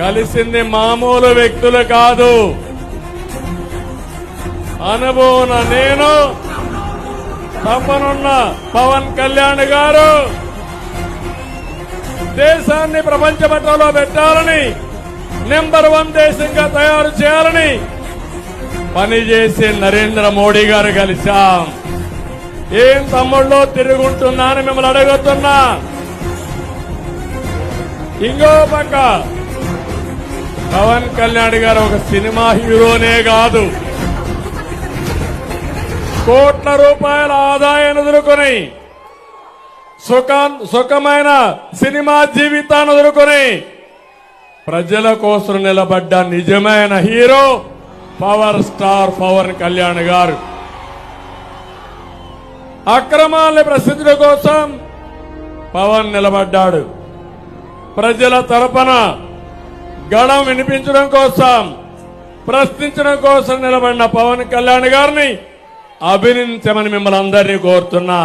కలిసింది మామూలు వ్యక్తులు కాదు. అనుభవం నేను తప్పనున్న పవన్ కళ్యాణ్ గారు దేశాన్ని ప్రపంచ పట్టంలో పెట్టాలని నెంబర్ వన్ దేశంగా తయారు చేయాలని పనిచేసి నరేంద్ర మోడీ గారు కలిశాం. ఏం తమ్ముళ్ళో తిరుగుంటున్నా అని మిమ్మల్ని అడుగుతున్నా. ఇంకో పక్క పవన్ కళ్యాణ్ గారు ఒక సినిమా హీరోనే కాదు. కోట్ల రూపాయల ఆదాయాన్ని ఎదుర్కొని సుఖా సుఖమైన సినిమా జీవితాన్ని ఎదుర్కొని ప్రజల కోసం నిలబడ్డ నిజమైన hero power star Pawan Kalyan garu. అక్రమాల ప్రసిద్ధుల కోసం పవన్ నిలబడ్డాడు. ప్రజల తరపున గడం వినిపించడం కోసం ప్రశ్నించడం కోసం నిలబడిన పవన్ కళ్యాణ్ గారిని అభినందించమని మిమ్మల్ని అందరినీ కోరుతున్నా.